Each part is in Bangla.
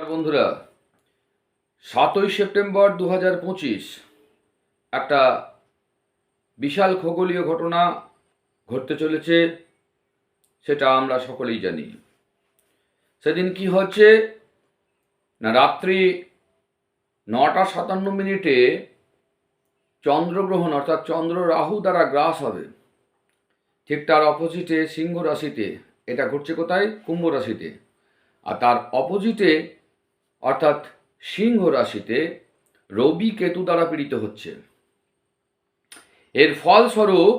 বন্ধুরা। সাতই সেপ্টেম্বর দু হাজার পঁচিশ একটা বিশাল খগোলীয় ঘটনা ঘটতে চলেছে, সেটা আমরা সকলেই জানি। সেদিন কি হচ্ছে না, রাত্রি নটা সাতান্ন মিনিটে চন্দ্রগ্রহণ, অর্থাৎ চন্দ্র রাহু দ্বারা গ্রাস হবে। ঠিক তার অপোজিটে সিংহ রাশিতে, এটা ঘটছে কোথায়? কুম্ভ রাশিতে। আর তার অপোজিটে অর্থাৎ সিংহ রাশিতে রবি কেতু দ্বারা পীড়িত হচ্ছে। এর ফলস্বরূপ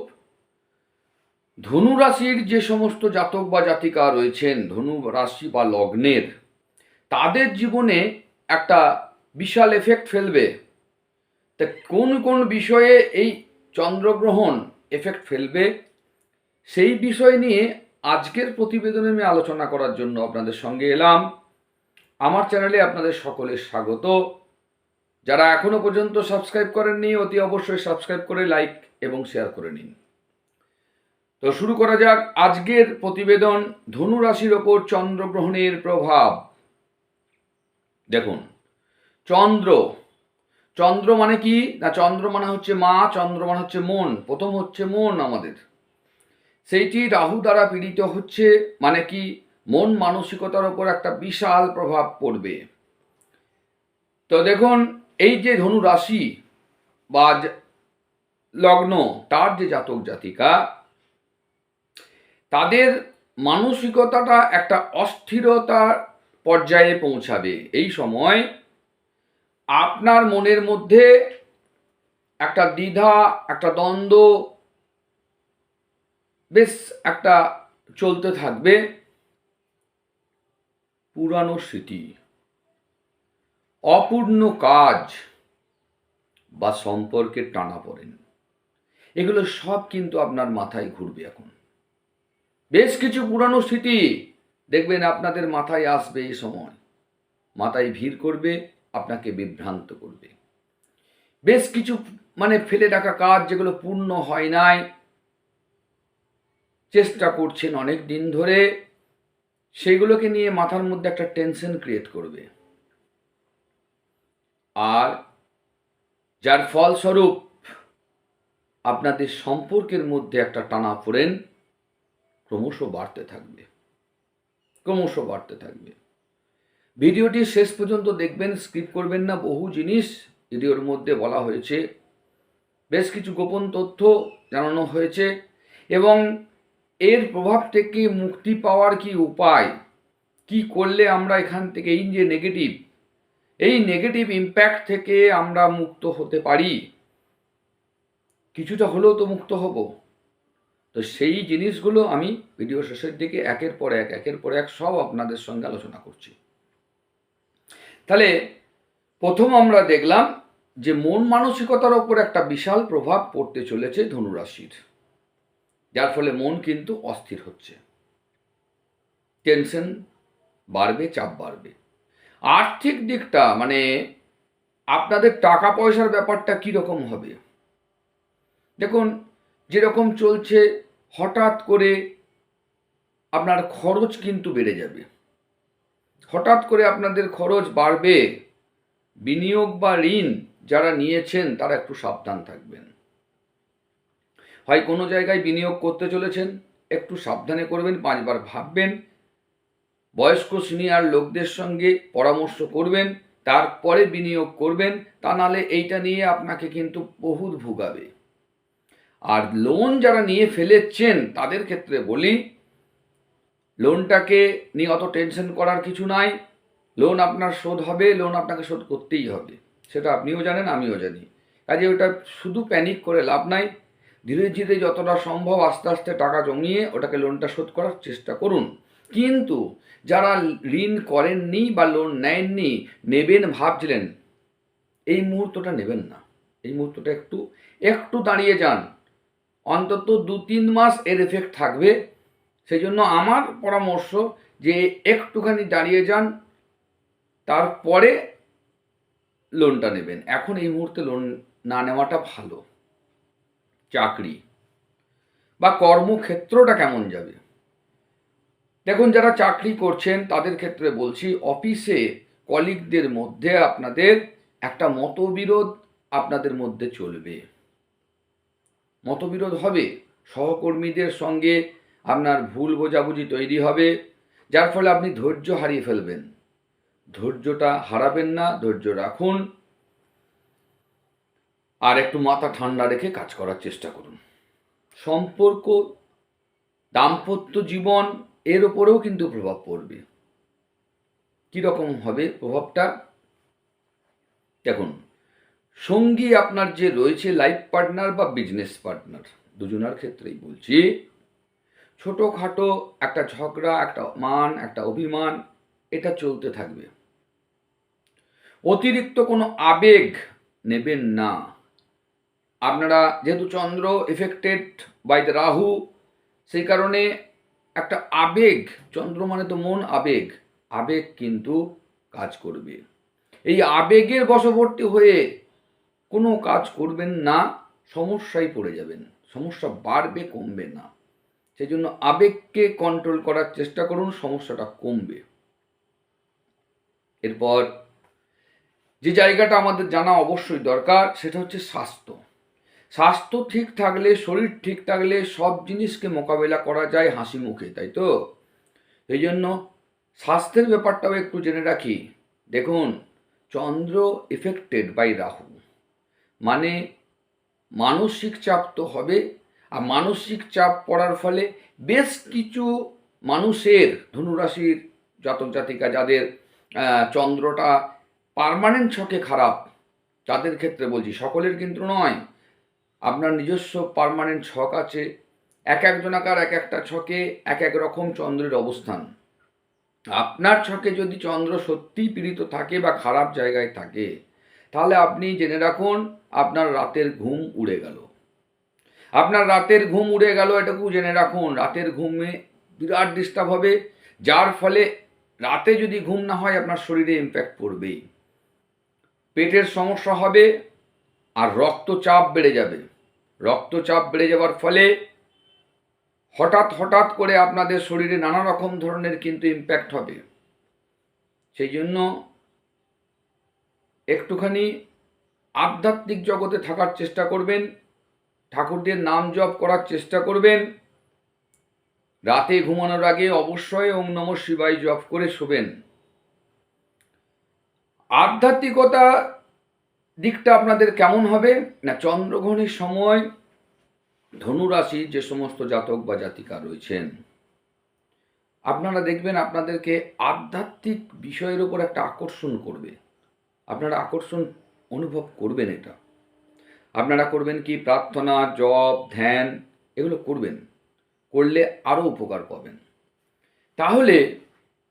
ধনু রাশির যে সমস্ত জাতক বা জাতিকা রয়েছেন, ধনু রাশি বা লগ্নের, তাদের জীবনে একটা বিশাল এফেক্ট ফেলবে। তা কোন কোন বিষয়ে এই চন্দ্রগ্রহণ এফেক্ট ফেলবে, সেই বিষয় নিয়ে আজকের প্রতিবেদনে আমি আলোচনা করার জন্য আপনাদের সঙ্গে এলাম। আমার চ্যানেলে আপনাদের সকলের স্বাগত। যারা এখনও পর্যন্ত সাবস্ক্রাইব করেননি, অতি অবশ্যই সাবস্ক্রাইব করে লাইক এবং শেয়ার করে নিন। তো শুরু করা যাক আজকের প্রতিবেদন। ধনু রাশির ওপর চন্দ্রগ্রহণের প্রভাব। দেখুন, চন্দ্র। চন্দ্র মানে কি? না, চন্দ্র মানে হচ্ছে মা, চন্দ্র মানে হচ্ছে মন। প্রথম হচ্ছে মন আমাদের। সেইটি রাহু দ্বারা পীড়িত হচ্ছে মানে কি? মন মানসিকতার ওপর একটা বিশাল প্রভাব পড়বে। তো দেখুন, এই যে ধনু রাশি বা লগ্ন, তার যে জাতক জাতিকা, তাদের মানসিকতাটা একটা অস্থিরতার পর্যায়ে পৌঁছাবে। এই সময় আপনার মনের মধ্যে একটা দ্বিধা, একটা দ্বন্দ্ব, বেশ একটা চলতে থাকবে। পুরানো স্মৃতি অপূর্ণ কাজ বা সম্পর্কের টানা পড়েন। এগুলো সব কিন্তু আপনার মাথায় ঘুরবে এখন। বেশ কিছু পুরানো স্মৃতি দেখবেন আপনাদের মাথায় আসবে এই সময়। মাথায় ভিড় করবে, আপনাকে বিভ্রান্ত করবে। বেশ কিছু মানে ফেলে রাখা কাজ যেগুলো পূর্ণ হয় নাই, চেষ্টা করছেন অনেক দিন ধরে সেগুলোকে নিয়ে মাথার মধ্যে একটা টেনশন ক্রিয়েট করবে। আর যার ফলস্বরূপ আপনাদের সম্পর্কের মধ্যে একটা টানা ফোড়েন ক্রমশ বাড়তে থাকবে। ক্রমশ বাড়তে থাকবে। ভিডিওটি শেষ পর্যন্ত দেখবেন, স্কিপ করবেন না, বহু জিনিস ভিডিওর মধ্যে বলা হয়েছে। বেশ কিছু গোপন তথ্য জানানো হয়েছে এবং এর প্রভাব থেকে মুক্তি পাওয়ার কি উপায়? কি করলে আমরা এখান থেকে, এই যে নেগেটিভ এই নেগেটিভ ইম্প্যাক্ট থেকে আমরা মুক্ত হতে পারি? কিছুটা হলেও তো মুক্ত হব। তো সেই জিনিসগুলো আমি ভিডিও শেষের দিকে একের পর এক, একের পর এক সব আপনাদের সঙ্গে আলোচনা করছি। তাহলে প্রথম আমরা দেখলাম যে মন মানসিকতার ওপর একটা বিশাল প্রভাব পড়তে চলেছে ধনুরাশির। যার ফলে মন কিন্তু অস্থির হচ্ছে। টেনশন বাড়বে, চাপ বাড়বে। আর্থিক দিকটা মানে আপনাদের টাকা পয়সার ব্যাপারটা কীরকম হবে? দেখুন, যেরকম চলছে, হঠাৎ করে আপনার খরচ কিন্তু বেড়ে যাবে। হঠাৎ করে আপনাদের খরচ বাড়বে। বিনিয়োগ বা ঋণ যারা নিয়েছেন, তারা একটু সাবধান থাকবেন। হয় কোনো জায়গায় বিনিয়োগ করতে চলেছেন, একটু সাবধানে করবেন, পাঁচবার ভাববেন, বয়স্ক সিনিয়র লোকদের সঙ্গে পরামর্শ করবেন, তারপরে বিনিয়োগ করবেন, তা নাহলে এইটা নিয়ে আপনাকে কিন্তু বহুত ভুগাবে। আর লোন যারা নিয়ে ফেলেছেন, তাদের ক্ষেত্রে বলি লোনটাকে নিয়ে অত টেনশন করার কিছু নাই লোন আপনার শোধ হবে লোন আপনাকে শোধ করতেই হবে, সেটা আপনিও জানেন, আমিও জানি। কাজে ওটা শুধু প্যানিক করে লাভ নাই ধীরে ধীরে যতটা সম্ভব আস্তে আস্তে টাকা জমিয়ে ওটাকে লোনটা শোধ করার চেষ্টা করুন। কিন্তু যারা ঋণ করেননি বা লোন নেননি, নেবেন ভাবছিলেন, এই মুহূর্তটা নেবেন না। এই মুহূর্তটা একটু একটু দাঁড়িয়ে যান। অন্তত দু তিন মাস এর এফেক্ট থাকবে। সেই জন্য আমার পরামর্শ যে একটুখানি দাঁড়িয়ে যান, তারপরে লোনটা নেবেন। এখন এই মুহূর্তে লোন না নেওয়াটা ভালো। চাকরি বা কর্মক্ষেত্রটা কেমন যাবে? দেখুন, যারা চাকরি করছেন, তাদের ক্ষেত্রে বলছি, অফিসে কলিগদের মধ্যে আপনাদের একটা মতবিরোধ আপনাদের মধ্যে চলবে। মতবিরোধ হবে, সহকর্মীদের সঙ্গে আপনার ভুল বোঝাবুঝি তৈরি হবে, যার ফলে আপনি ধৈর্য হারিয়ে ফেলবেন। ধৈর্যটা হারাবেন না, ধৈর্য রাখুন। আর একটু মাথা ঠান্ডা রেখে কাজ করার চেষ্টা করুন। সম্পর্ক, দাম্পত্য জীবন, এর ওপরেও কিন্তু প্রভাব পড়বে। কীরকম হবে প্রভাবটা? দেখুন, সঙ্গী আপনার যে রয়েছে লাইফ পার্টনার বা বিজনেস পার্টনার, দুজনার ক্ষেত্রেই বলছি, ছোটোখাটো একটা ঝগড়া, একটা মান একটা অভিমান, এটা চলতে থাকবে। অতিরিক্ত কোনো আবেগ নেবেন না। আপনারা যেহেতু Chandra affected by the Rahu, সেই কারণে একটা আবেগ, চন্দ্র মানে তো মন, আবেগ। আবেগ কিন্তু কাজ করবে। এই আবেগের বশবর্তী হয়ে কোনো কাজ করবেন না, সমস্যায় পড়ে যাবেন। সমস্যা বাড়বে, কমবে না। সেই জন্য আবেগকে কন্ট্রোল করার চেষ্টা করুন, সমস্যাটা কমবে। এরপর যে জায়গাটা আমাদের জানা অবশ্যই দরকার, সেটা হচ্ছে স্বাস্থ্য। স্বাস্থ্য ঠিক থাকলে, শরীর ঠিক থাকলে সব জিনিসকে মোকাবেলা করা যায় হাসি মুখে, তাই তো? এই জন্য স্বাস্থ্যের ব্যাপারটাও একটু জেনে রাখি। দেখুন, চন্দ্র এফেক্টেড বাই রাহু। মানে মানসিক চাপ তো হবে, আর মানসিক চাপ পড়ার ফলে বেশ কিছু মানুষের, ধনুরাশির জাতক জাতিকা যাদের চন্দ্রটা পার্মানেন্ট ছকে খারাপ তাদের ক্ষেত্রে বলছি, সকলের কিন্তু নয়। আপনার নিজস্ব পার্মানেন্ট ছক আছে, এক একজনাকার এক একটা ছকে এক এক রকম চন্দ্রের অবস্থান। আপনার ছকে যদি চন্দ্র সত্যিই পীড়িত থাকে বা খারাপ জায়গায় থাকে, তাহলে আপনি জেনে রাখুন আপনার রাতের ঘুম উড়ে গেল। আপনার রাতের ঘুম উড়ে গেল এটুকু জেনে রাখুন, রাতের ঘুমে বিরাট ডিস্টার্ব হবে, যার ফলে রাতে যদি ঘুম না হয় আপনার শরীরে ইম্প্যাক্ট পড়বেই। পেটের সমস্যা হবে আর রক্তচাপ বেড়ে যাবে। রক্তচাপ বেড়ে যাওয়ার ফলে হঠাৎ হঠাৎ করে আপনাদের শরীরে নানা রকম ধরনের কিন্তু ইম্প্যাক্ট হবে। সেই জন্য একটুখানি আধ্যাত্মিক জগতে থাকার চেষ্টা করবেন, ঠাকুরদের নাম জপ করার চেষ্টা করবেন। রাতে ঘুমানোর আগে অবশ্যই ওম নম শিবায় জপ করে শোবেন। আধ্যাত্মিকতা দিকটা আপনাদের কেমন হবে? না, চন্দ্রগ্রহণের সময় ধনুরাশির যে সমস্ত জাতক বা জাতিকা রয়েছেন, আপনারা দেখবেন আপনাদেরকে আধ্যাত্মিক বিষয়ের উপর একটা আকর্ষণ করবে। আপনারা আকর্ষণ অনুভব করবেন এটা। আপনারা করবেন কি, প্রার্থনা, জপ, ধ্যান, এগুলো করবেন। করলে আরও উপকার পাবেন। তাহলে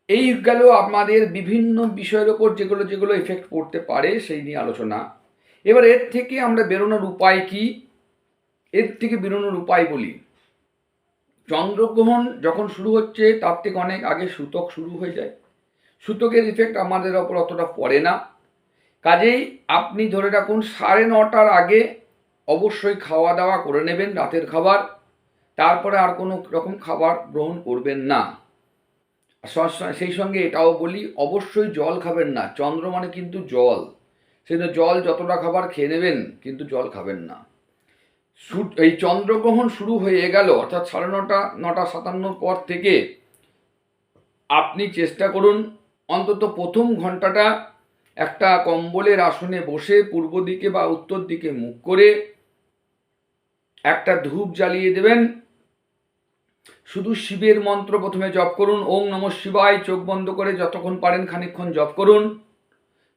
এই গেল আমাদের বিভিন্ন বিষয়ের ওপর যেগুলো যেগুলো এফেক্ট পড়তে পারে, সেই নিয়ে আলোচনা। এবার এর থেকে আমরা বেরোনোর উপায় কি? এর থেকে বেরোনোর উপায় বলি। চন্দ্রগ্রহণ যখন শুরু হচ্ছে, তার থেকে অনেক আগে সূতক শুরু হয়ে যায়। সূতকের ইফেক্ট আমাদের ওপর অতটা পড়ে না। কাজেই আপনি ধরে রাখুন, সাড়ে নটার আগে অবশ্যই খাওয়া দাওয়া করে নেবেন রাতের খাবার। তারপরে আর কোনো রকম খাবার গ্রহণ করবেন না। সেই সঙ্গে এটাও বলি, অবশ্যই জল খাবেন না, চন্দ্র মানে কিন্তু জল। সেজন্য জল যতটা খাবার খেয়ে নেবেন, কিন্তু জল খাবেন না। এই চন্দ্রগ্রহণ শুরু হয়ে গেল, অর্থাৎ সাড়ে নটা নটা সাতান্নর পর থেকে আপনি চেষ্টা করুন, অন্তত প্রথম ঘন্টাটা একটা কম্বলের আসনে বসে পূর্ব দিকে বা উত্তর দিকে মুখ করে একটা ধূপ জ্বালিয়ে দেবেন শুধু শিবের মন্ত্র প্রথমে জপ করুন, ওম নম শিবায়, চোখ বন্ধ করে যতক্ষণ পারেন খানিকক্ষণ জপ করুন।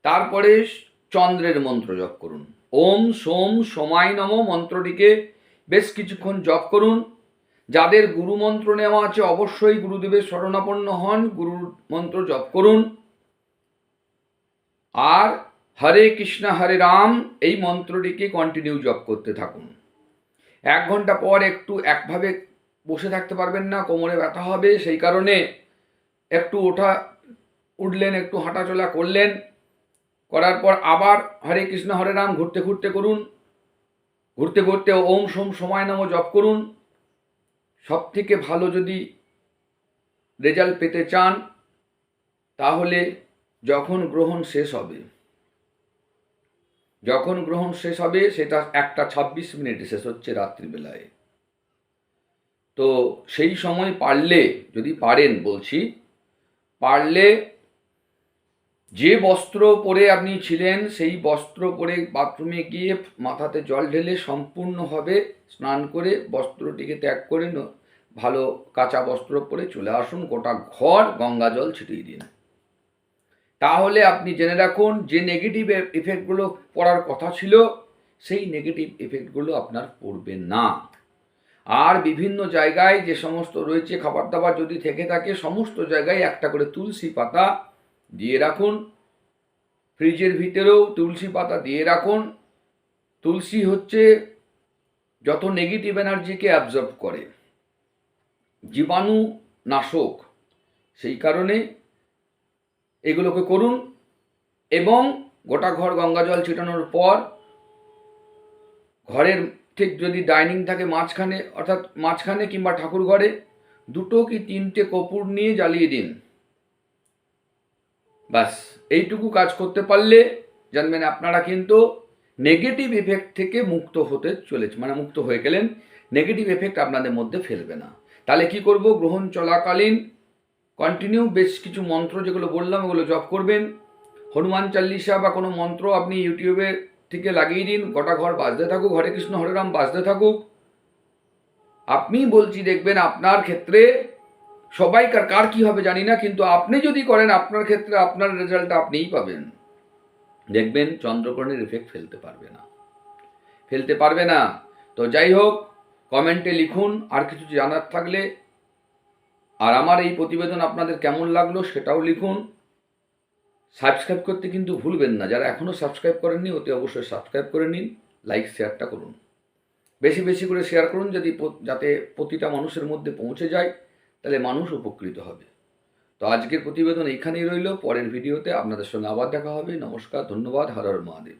তারপরে চন্দ্রের মন্ত্র জপ করুন। ওম সোম সময় নম মন্ত্রটিকে বেশ কিছুক্ষণ জপ করুন। যাদের গুরু মন্ত্র নেওয়া আছে অবশ্যই গুরুদেবের শরণাপন্ন হন, গুরুর মন্ত্র জপ করুন। আর হরে কৃষ্ণ, হরে রাম, এই মন্ত্রটিকে কন্টিনিউ জপ করতে থাকুন। এক ঘণ্টা পর একটু একভাবে বসে থাকতে পারবেন না, কোমরে ব্যথা হবে, সেই কারণে একটু ওঠা, উঠলেন, একটু হাঁটাচলা করলেন। করার পর আবার হরে কৃষ্ণ, হরে রাম, ঘুরতে ঘুরতে করুন। ঘুরতে ঘুরতে ওম সোম সময় নামও জপ করুন। সব থেকে ভালো যদি রেজাল্ট পেতে চান, তাহলে যখন গ্রহণ শেষ হবে, যখন গ্রহণ শেষ হবে, সেটা একটা ছাব্বিশ মিনিটে শেষ হচ্ছে রাত্রিবেলায়। তো সেই সময় পারলে, যদি পারেন বলছি, পারলে যে বস্ত্র পরে আপনি ছিলেন, সেই বস্ত্র পরে বাথরুমে গিয়ে মাথাতে জল ঢেলে সম্পূর্ণভাবে স্নান করে বস্ত্রটিকে ত্যাগ করে ভালো কাঁচা বস্ত্র পরে চলে আসুন, গোটা ঘর গঙ্গা জল ছিটিয়ে দিন। তাহলে আপনি জেনে রাখুন, যে নেগেটিভ ইফেক্টগুলো পড়ার কথা ছিল, সেই নেগেটিভ ইফেক্টগুলো আপনার পড়বে না। আর বিভিন্ন জায়গায় যে সমস্ত রয়েছে খাবার দাবার যদি থেকে থাকে, সমস্ত জায়গায় একটা করে তুলসী পাতা দিয়ে রাখুন। ফ্রিজের ভিতরেও তুলসী পাতা দিয়ে রাখুন। তুলসী হচ্ছে যত নেগেটিভ এনার্জিকে অ্যাবজর্ব করে, জীবাণু নাশক, সেই কারণে এগুলোকে করুন এবং গোটা ঘর গঙ্গা জল ছিটানোর পর ঘরের ঠিক যদি ডাইনিং থাকে মাঝখানে, অর্থাৎ মাঝখানে কিংবা ঠাকুর ঘরে, দুটো কি তিনটে কপুর নিয়ে জ্বালিয়ে দিন। ব্যাস, এইটুকু কাজ করতে পারলে, জানবেন আপনারা কিন্তু নেগেটিভ এফেক্ট থেকে মুক্ত হতে চলেছে মানে মুক্ত হয়ে গেলেন নেগেটিভ এফেক্ট আপনাদের মধ্যে ফেলবে না। তাহলে কি করব? গ্রহণ চলাকালীন কন্টিনিউ বেশ কিছু মন্ত্র যেগুলো বললাম, ওগুলো জপ করবেন। হনুমান চাল্লিশা বা কোনো মন্ত্র আপনি ইউটিউবে থেকে লাগিয়ে দিন, গোটা ঘর বাজতে থাকুক, হরে কৃষ্ণ, হরে রাম বাজতে থাকুক। আপনি বলছি দেখবেন আপনার ক্ষেত্রে সবাই কার কার কি হবে জানি না, কিন্তু আপনি যদি করেন, আপনার ক্ষেত্রে আপনার রেজাল্ট আপনিই পাবেন। দেখবেন চন্দ্রগ্রহণের এফেক্ট ফেলতে পারবে না। ফেলতে পারবে না। তো যাই হোক, কমেন্টে লিখুন, আর কিছু জানার থাকলে, আর আমার এই প্রতিবেদন আপনাদের কেমন লাগল সেটাও লিখুন। সাবস্ক্রাইব করতে কিন্তু ভুলবেন না। যারা এখনও সাবস্ক্রাইব করেননি, অতি অবশ্যই সাবস্ক্রাইব করে নিন লাইক শেয়ারটা করুন। বেশি বেশি করে শেয়ার করুন যদি যাতে প্রতিটা মানুষের মধ্যে পৌঁছে যায়, তাহলে মানুষ উপকৃত হবে। তো আজকের প্রতিবেদন এইখানেই রইল। পরের ভিডিওতে আপনাদের সঙ্গে আবার দেখা হবে। নমস্কার, ধন্যবাদ। হর হর মহাদেব।